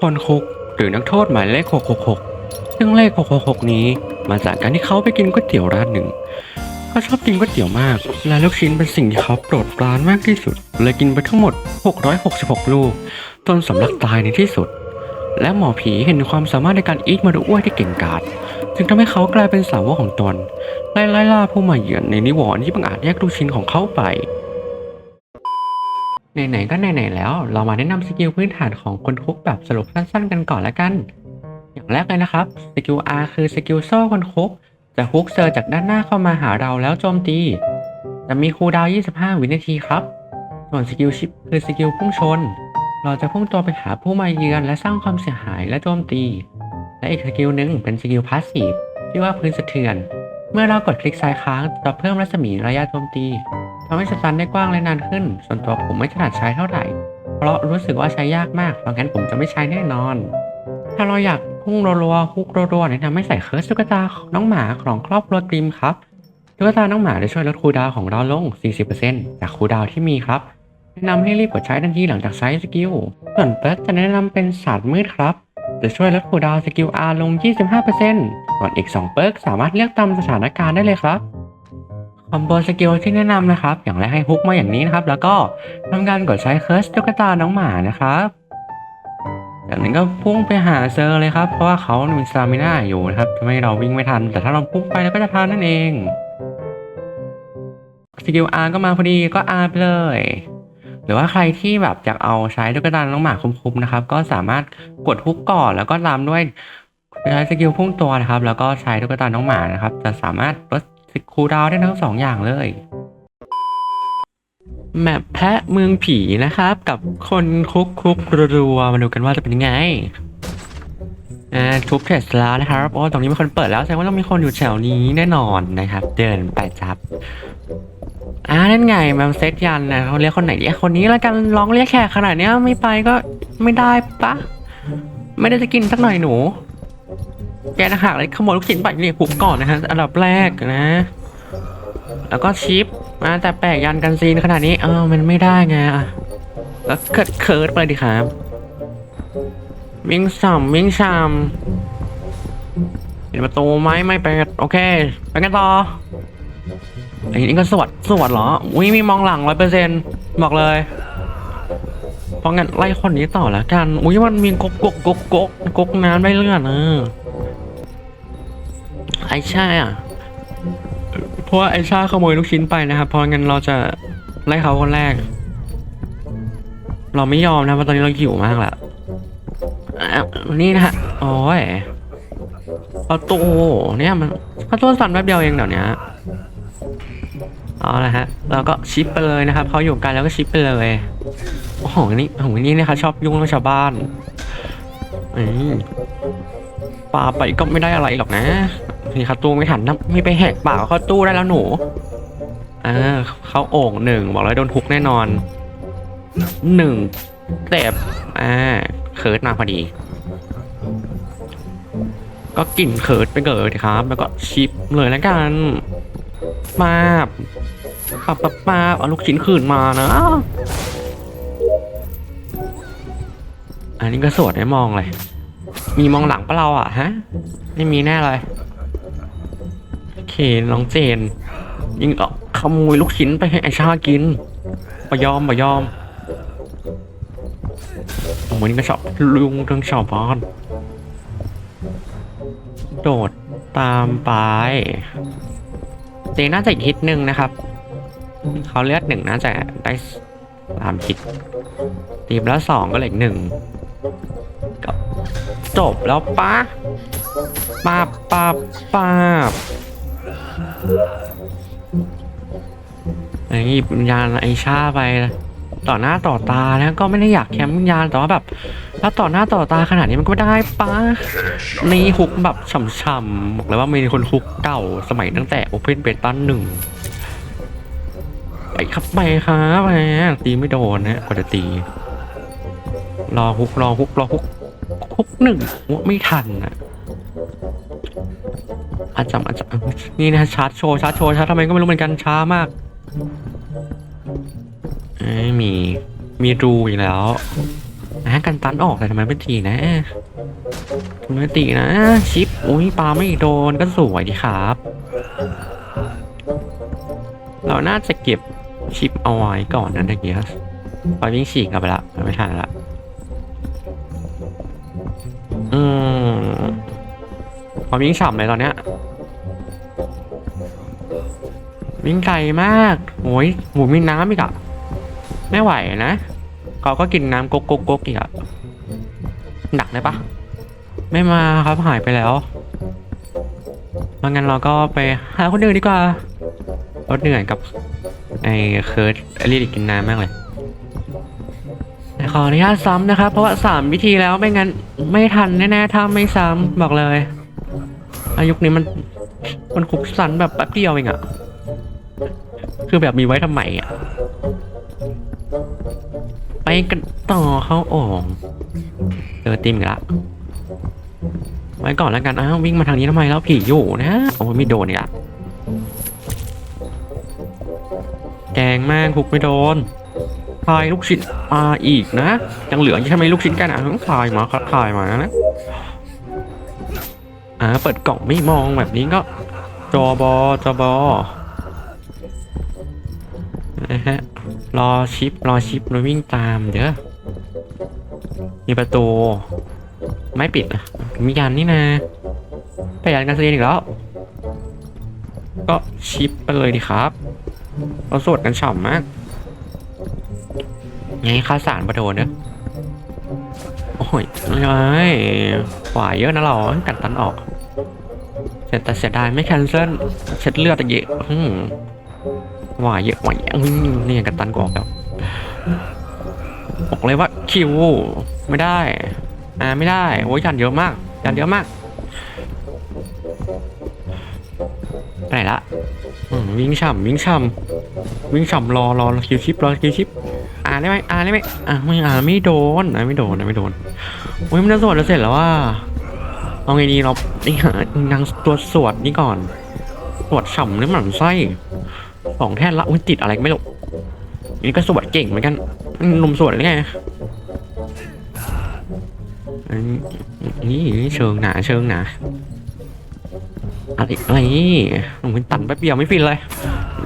คนคุกหรือนักโทษหมายเลข 666 ซึ่งเลข 666 นี้มาจากการที่เขาไปกินก๋วยเตี๋ยวร้านหนึ่ง เขาชอบกินก๋วยเตี๋ยวมาก และลูกชิ้นเป็นสิ่งที่เขาโปรดปรานมากที่สุด เลยกินไปทั้งหมด 666 ลูก จนสำลักตายในที่สุด และหมอผีเห็นความสามารถในการอีทมาดูอ้วยที่เก่งกาจ จึงทำให้เขากลายเป็นสาวกของตนไล่ไล่ล่าผู้มาเยือนในนิวรณ์ที่บังอาจแยกลูกชิ้นของเขาไป ไหนๆก็ไหนๆแล้ว เรามาแนะนำสกิลพื้นฐานของคนคุกแบบสรุปสั้นๆ กันก่อนละกัน อย่างแรกเลยนะครับสกิล R คือสกิลโซ่คนคุกจะฮุกเซอร์จากด้านหน้าเข้ามาหาเราแล้วโจมตี จะมีคูลดาวน์25 วินาทีครับ ส่วนสกิลชิปคือสกิลพุ่งชน เราจะพุ่งตัวไปหาผู้มาเยือนและสร้างความเสียหายและโจมตี และอีกสกิลหนึ่งเป็นสกิลพาสซีฟชื่ว่าพื้นสะเทือน เมื่อเรากดคลิกซ้ายค้างจะเพิ่มรัศมีระยะโจมตี ทำให้สตันได้กว้างและนานขึ้น ส่วนตัวผมไม่ถนัดใช้เท่าไหร่ เพราะรู้สึกว่าใช้ยากมากเพราะงั้นผมจะไม่ใช้แน่นอน ถ้าเราอยากพุ่งรัวๆฮุกรัวๆแนะนำให้ใส่เคิร์สตุ๊กตาน้องหมาของครอบครัวกริมครับตุ๊กตาน้องหมาจะช่วยลดคูดาวของเราลง 40%จากคูดาวที่มีครับ แนะนำให้รีบกดใช้ทันทีหลังจากใช้สกิล ส่วนเปิร์กจะแนะนำเป็นศาสตร์มืดครับ จะช่วยลดคูดาวสกิล R ลง 25%ส่วนอีก 2 เปิร์กสามารถเลือกตามสถานการณ์ได้เลยครับ คอมโบสกิลที่แนะนำนะครับ อย่างแรกให้ฮุกมาอย่างนี้นะครับ แล้วก็ทำการกดใช้เคิร์สตุ๊กตาน้องหมานะครับจากนั้นก็พุ่งไปหาเซอร์เลยครับ เพราะว่าเขามีสตามิน่าอยู่นะครับทำให้เราวิ่งไม่ทัน แต่ถ้าเราพุ่งไปแล้วก็จะทันนั่นเองสกิล R ก็มาพอดีก็ R ไปเลย หรือว่าใครที่แบบอยากเอาใช้ตุ๊กตาน้องหมาคุ้มๆนะครับ ก็สามารถกดฮุกก่อนแล้วก็ตามด้วยใช้สกิลพุ่งตัวนะครับ แล้วก็ใช้ตุ๊กตาน้องหมานะครับ จะสามารถลด คูดาวได้ทั้งสองอย่างเลย แมปแพะเมืองผีนะครับ กับคนคุกคุกรัวมาดูกันว่าจะเป็นยังไงอ่าทุบเทสแล้วนะครับโอ้ตรงนี้มีคนเปิดแล้วแสดงว่าต้องมีคนอยู่แถวนี้แน่นอนนะครับ เดินไปจับอ่านั่นไงแมมเซตยันนะเขาเรียกคนไหนดีอะคนนี้แล้วกันร้องเรียกแขกขนาดเนี้ยไม่ไปก็ไม่ได้ปะไม่ได้จะกินสักหน่อยหนู แกนะหากเลยขโมยลูกชิ้นไปเนี่ยหุบก่อนนะฮะอันดับแรกนะ แล้วก็ชิปมาแต่แปลกยันกันซีนขนาดนี้เออมันไม่ได้ไงอะแล้วเคิร์ดเคิร์ดไปดิครับวิ่งส่ำวิ่งชามเห็นประตูไหมไม่ไปดโอเคไปกันต่อไอ้นี่ก็สวดสวดเหรออุ้ยมีมองหลังร้อยเปอร์เซ็นต์บอกเลยเพราะงั้นไล่คนนี้ต่อแล้วกัน อุ้ยมันมีกกกกกกกกกน้ำได้เลื่อนเออ ไอช่อะเพราะว่าไอชาขโมยลูกชิ้นไปนะครับเพราะงั้นเราจะไล่เขาคนแรก เราไม่ยอมนะเพราะตอนนี้เราหิวมากละนี่นะฮะโอ้ยประตูเนี่ยมันประตูสั่นแป๊บเดียวเองเดี๋ยวนี้เอาละฮะเราก็ชิปไปเลยนะครับเขาอยู่กันแล้วก็ชิปไปเลยโอ้โหนี่โอ้โหนี่นะคะชอบยุ่งเรื่องชาวบ้านอืมปาไปก็ไม่ได้อะไรหรอกนะ นี่เข้าตู้ไม่ทันนะไม่ไปแหกปากเข้าตู้ได้แล้วหนูอ่าเข้าโอ่งหนึ่งบอกเลยโดนทุกแน่นอนหนึ่งเต็บอ่าเคิร์ดมาพอดี ก็กลิ่นเคิร์ดไปเกิดครับ แล้วก็ชิปเลยแล้วกันมาปับปับปับเอาลูกชิ้นคืนมานะ อันนี้ก็สวดให้มองเลย มีมองหลังปะเราอะฮะ ไม่มีแน่เลย น้องเจน ยิงเอาขโมยลูกชิ้นไปให้ไอชากินปยอมปยอมโอ้โหนี่ก็ชอบลุงเรื่องชาวบ้านโดดตามไปเจนน่าจะอีกฮิตหนึ่งนะครับ เขาเลือดหนึ่งน่าจะได้สามฮิตตีมแล้วสองก็เหลืออกหนึ่งจบแล้วปะป้าป้าป้า ไอ้วิญญาณไอชาไปต่อหน้าต่อตานะก็ไม่ได้อยากแคมป์วิญญาณแต่ว่าแบบถ้าต่อหน้าต่อตาขนาดนี้มันก็ไม่ได้ปะนี่ฮุกแบบฉ่ำๆบอกเลยว่ามีคนฮุกเก่าสมัยตั้งแต่โอเพนเบต้าหนึ่งไปครับไปครับแหมตีไม่โดนนะกว่าจะตี รอฮุกรอฮุกรอฮุกฮุกหนึ่งไม่ทันอะ อาจจะอาจจะนี่นะชาร์จโชว์ชาร์จโชว์ชาร์จทำไมก็ไม่รู้เหมือนกันช้ามากเอ้ยมีมีรูอีกแล้วนะกันตันออกเลยทำไมไม่ตีนะทำไมไม่ตีนะ ชิปอุ้ยปลาไม่โดนก็สวยดีครับ เราน่าจะเก็บชิปเอาไว้ก่อนนะตะกี้พอวิ่งฉีกกลับไปละไม่ทันละอืม พอวิ่งฉ่ำเลยตอนเนี้ยวิ่งไกลมากโอ้ยหมูมีน้ำอีกอะไม่ไหวนะเขาก็กินน้ำก๊กก๊กก๊กอีกอะหนักเลยปะไม่มาครับหายไปแล้วไมางั้นเราก็ไปหาคนอื่นดีกว่าเราเหนื่อยกับไอ้เคิร์ดไอรีดกินน้ำมากเลยขออนุญาตซ้ำนะครับ เพราะว่าสามวิธีแล้วไม่งั้นไม่ทันแน่ๆถ้าไม่ซ้ำบอกเลย อายุคนี้มันมันคุกสันแบบแป๊บเดียวเองอะคือแบบมีไว้ทำไมอะไปกันต่อเข้าอ่องเจอติมอีกละไว้ก่อนแล้วกันอ้าววิ่งมาทางนี้ทำไมแล้วผีอยู่นะโอ้ยไม่โดนอีกละแกงแม่งคุกไม่โดนคลายลูกชิ้นมาอีกนะยังเหลือใช่ไหมลูกชิ้นกันอะคลายมาคลายมานะ อ่าเปิดกล่องไม่มองแบบนี้ก็จอบอจอบอนะฮะรอชิปรอชิปแล้ววิ่งตามเด้อมีประตูไม่ปิดอะมียันนี่นะไปยันกันเสียอีกแล้ว ก็ชิปไปเลยดีครับเราสวดกันฉ่ำมากไงข้าวสารประโดนเด้อ โอ้ยเลยขวายเยอะนะเรากัดตันออก เสียแต่เสียดายไม่แคนเซิลเช็ดเลือดตะเยอะอืมหวายเยอะหวายอืมนี่ยังกันตันกว่าแล้วบอกเลยว่าคิวไม่ได้ อ่าไม่ได้โอ้ยยันเยอะมากยันเยอะมากไปไหนละวิ่งฉ่ำวิ่งฉ่ำวิ่งฉ่ำรอรอคิวชิปรอคิวชิปานได้ไหมอ่านได้ไหมอ่าไม่อ่านไม่โดนอ่านไม่โดนอ่านไม่โดนโอ้ยมันจะสวดแล้วเสร็จแล้วว่าเอาไงดีเรานี่หานางตัวสวดนี่ก่อนสวดฉ่ำหรือหมันไส้สองแท่นละอุ้ยติดอะไรก็ไม่รู้นี่ก็สวดเก่งเหมือนกันหนุ่มสวดหรือไงนนี่เชิงหนาเชิงหนาอะไรอะไรนี่มันตันแป๊บเดียวไม่ฟินเลย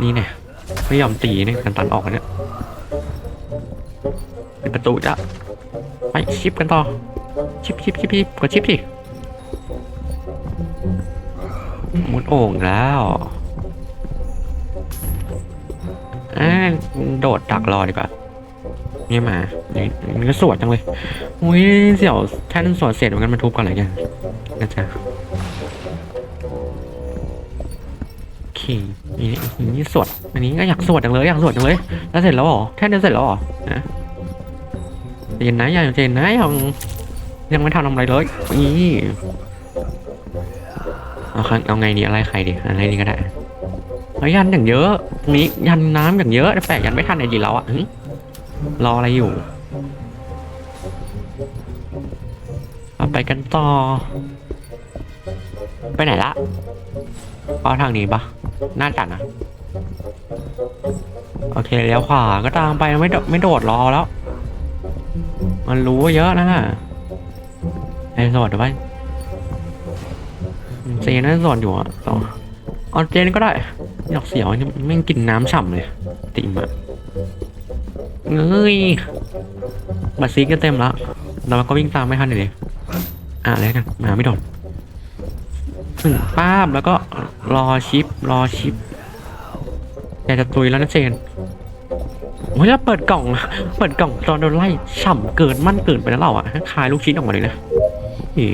นี่เนี่ยไม่ยอมตีเนี่ยกันตันออกเนี่ย ป็นประตูจ้ะไปชิปกันต่อ ชิปชิปชิปชิปกดชิปสิมุดโอ่งแล้วอ่าโดดดักรอดีกว่านี่มานี่นี่ก็สวดจังเลยอุ้ยเสี่ยวแท่นสวดเสร็จเหมือนกันมาทุบก่อนอะไรกันนะจ๊ะโอเคนี่นี่สวดอันนี้ก็อยากสวดจังเลยอยากสวดจังเลย แล้วเสร็จแล้วหรอ แท่นเดียวเสร็จแล้วหรอนะ เย็นนะอย่าเย็นนะยังยังไม่ทำอะไรเลยนี่เอาเอาไงดีอะไรใครดีอะไรดีก็ได้แล้วยันอย่างเยอะมียันน้ำอย่างเยอะแต่แปลกยันไม่ทันไอ้ดีเราอะรออะไรอยู่เอาไปกันต่อ ไปไหนละเอาทางนี้ปะน่าจัดนะ โอเคเลี้ยวขวาก็ตามไปไม่โดไม่โดดรอแล้ว มันรู้เยอะนะไอ้สดเดี๋ยวไปเซนนั่นสดอยู่อะต่อออนเจนก็ได้อยากเสียวนี่แม่งกินน้ำฉ่ำเลยติมอะเงยบัตรซีก็เต็มแล้วเราก็วิ่งตามไม่ทันเลยอะอะไรกันมาไม่โดนหนึ่งป้าบแล้วก็รอชิปรอชิปอยากจะตุยแล้วนะเจน โอ้ยเปิดกล่องเปิดกล่องตอนโดนไล่ฉ่ำเกินมั่นเกินไปแล้วเราอะคายลูกชิ้นออกมาเลยนะอี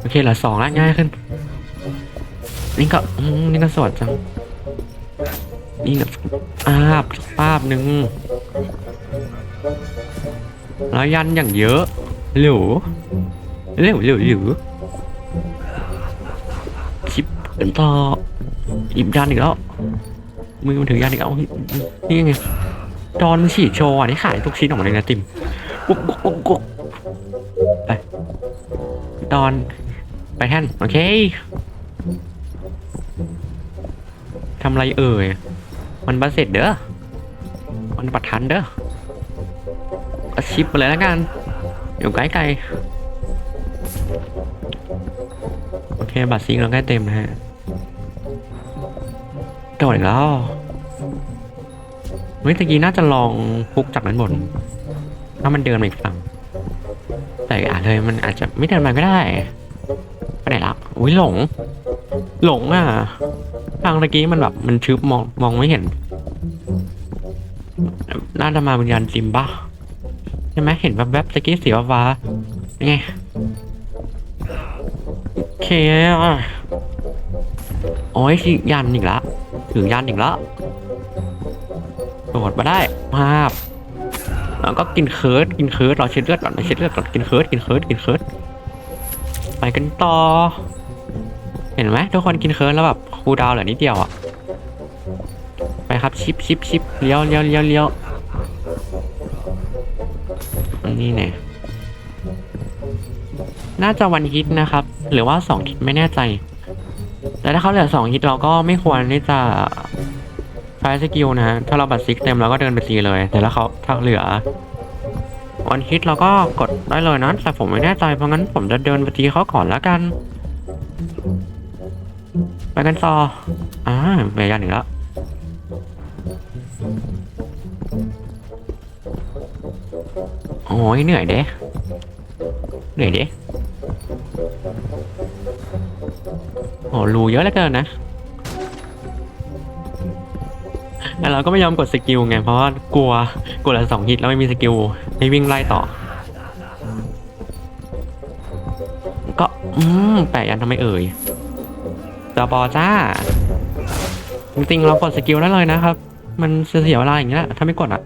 โอเคเหลือสองแล้วง่ายขึ้น นี่ก็นี่ก็สวดจังนี่นะอาบป้าบหนึ่งแล้วยันอย่างเยอะหลิวหลิวหลิวหลิว เป็นต่อหยิบยันอีกแล้ว มือมันถือยันอีกแล้วนี่ไงจอนฉีดโชว์อะนี่ขายทุกชิ้นออกมาเลยนะติมกุ๊กกุ๊กกุ๊กไปดอนไปแท่นโอเคทำไรเอ่ย มันบัสเสร็จเด้อ มันปัดทันเด้อก็ชิปไปเลยแล้วกัน อยู่ใกล้ไกลโอเค บัตรซิงเราใกล้เต็มนะฮะ โดดอีกแล้วเมื่อกี้น่าจะลองพุกจากนั้นบน ถ้ามันเดินมาอีกฝั่งแต่อาจเลยมันอาจจะไม่เดินมาก็ได้ไปไหนละอุ้ยหลง หลงอะ ทางตะกี้มันแบบมันชึบมองมองไม่เห็น น่าจะมาวิญญาณซิมบ้าใช่ไหมเห็นแวบๆตะกี้สีฟ้าๆไงโอเคอะโอ้ยสิยันอีกและ ถึงยันอีกละโดดมาได้ภาพแล้วก็กินเคิร์ดกินเคิร์ดรอเช็ดเลือดก่อนรอเช็ดเลือดก่อนกินเคิร์ดกินเคิร์ดกินเคิร์ดไปกันต่อ เห็นไหมทุกคนกินเคิร์ดแล้วแบบคูดาวเหลือนิดเดียวอะไปครับชิปชิปชิปเลี้ยวเลี้ยวเลี้ยวเลี้ยวอันนี่เนี่ยน่าจะวันฮิตนะครับ หรือว่าสองฮิตไม่แน่ใจ แต่ถ้าเขาเหลือสองฮิตเราก็ไม่ควรที่จะใช้สกิลนะฮะถ้าเราบัตรซิกเต็มเราก็เดินไปตีเลย แต่ถ้าเขาถ้าเหลือวันฮิตเราก็กดได้เลยนะแต่ผมไม่แน่ใจเพราะงั้นผมจะเดินไปตีเขาก่อนแล้วกัน ไปกันต่ออ่าเบียร์ยันอีกแล้วโอ้ยเหนื่อยเด้เหนื่อยเด้ โอ้รูเยอะเหลือเกินนะแต่เราก็ไม่ยอมกดสกิลไง เพราะว่ากลัวกลัวลือสองฮิตแล้วไม่มีสกิลให้วิ่งไล่ต่อ ก็ อืมแปะยันทำไมเอ่ยจอบอจ้า จริงๆเรากดสกิลได้เลยนะครับ มันเสียเวลาอย่างเงี้ยถ้าไม่กดอะ